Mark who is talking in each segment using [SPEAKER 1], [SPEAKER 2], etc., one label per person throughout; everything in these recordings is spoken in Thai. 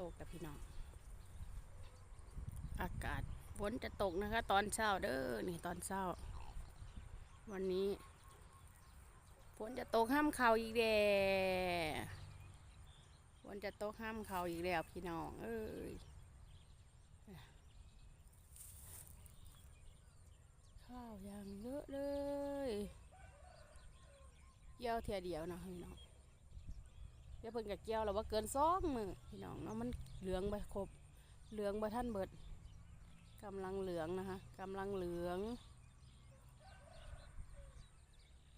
[SPEAKER 1] ตกกับพี่น้อง อากาศฝนจะตกนะคะ ตอนเช้าเด้อนี่ตอนเช้า วันนี้ฝนจะตกห้ามเขาอีกแด่ฝนจะตกห้ามเขาอีกแล้วพี่น้อง เอ้ยข้าวอย่างเยอะเลยเกี่ยวเทียเดียวนะพี่น้อง เดี๋ยวเพิ่นกับเกียวเราว่าเกินสองมือพี่น้องเนาะมันเหลืองไปครบเหลืองแบบท่านเบิดกำลังเหลืองนะคะกำลังเหลือง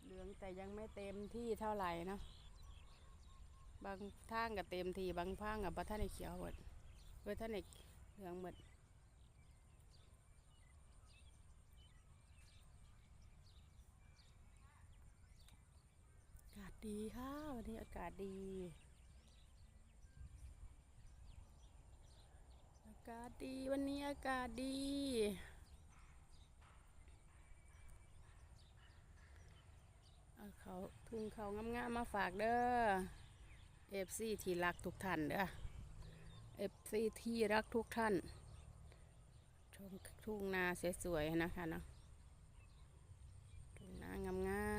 [SPEAKER 1] เหลืองแต่ยังไม่เต็มที่เท่าไหร่นะบางทางก็เต็มทีบางทางกับท่านในเขียวเบิดบัท่านในเหลืองเบิดอากาศ ดีค่ะ วันนี้อากาศดี อากาศดีวันนี้อากาศดี เอาเขาพึ่งเขางามๆมาฝากเด้อเอฟซีที่รักทุกท่านเด้อเอฟซีที่รักทุกท่าน ชมทุ่งนาสวยๆนะคะเนาะทุ่งนางามๆ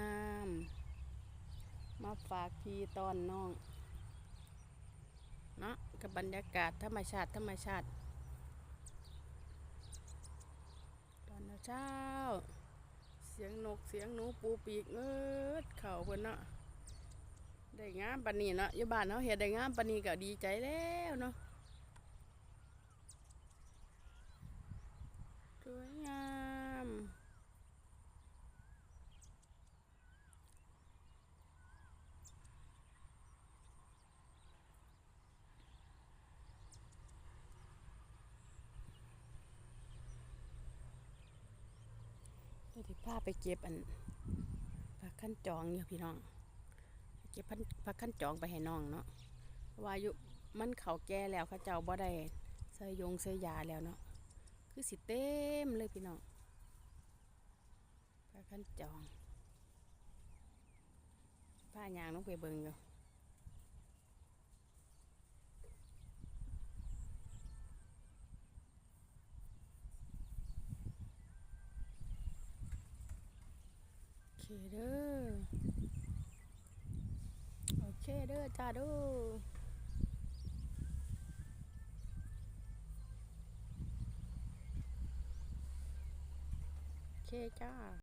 [SPEAKER 1] มาฝากพี่ตอนน้องเนาะกับบรรยากาศธรรมชาติธรรมชาติ ตอนเช้า เสียงนกเสียงหนูปูปีกเอิดเข่าเพิ่นเนาะได้งามปานนี้เนาะอยู่บ้านเนาะเฮ็ดได้งามปานนี้ก็ดีใจแล้วเนาะสวยงาม เดี๋ยวที่พาไปเก็บอันผักขั้นจองอยู่ยพี่น้อง เก็บพันผักขั้นจองไปให้น้องเนาะวาอายุมันเขาแก่แล้วเขาเจ้าบ่ได้ใส่ยงใส่ยาแล้วเนาะคือสิเต็มเลยพี่น้องผักขั้นจองผ้ายางต้องไปเบิ่งอยู่ เคเด้อ โอเคเด้อจ้าเด้อโอเคจ้า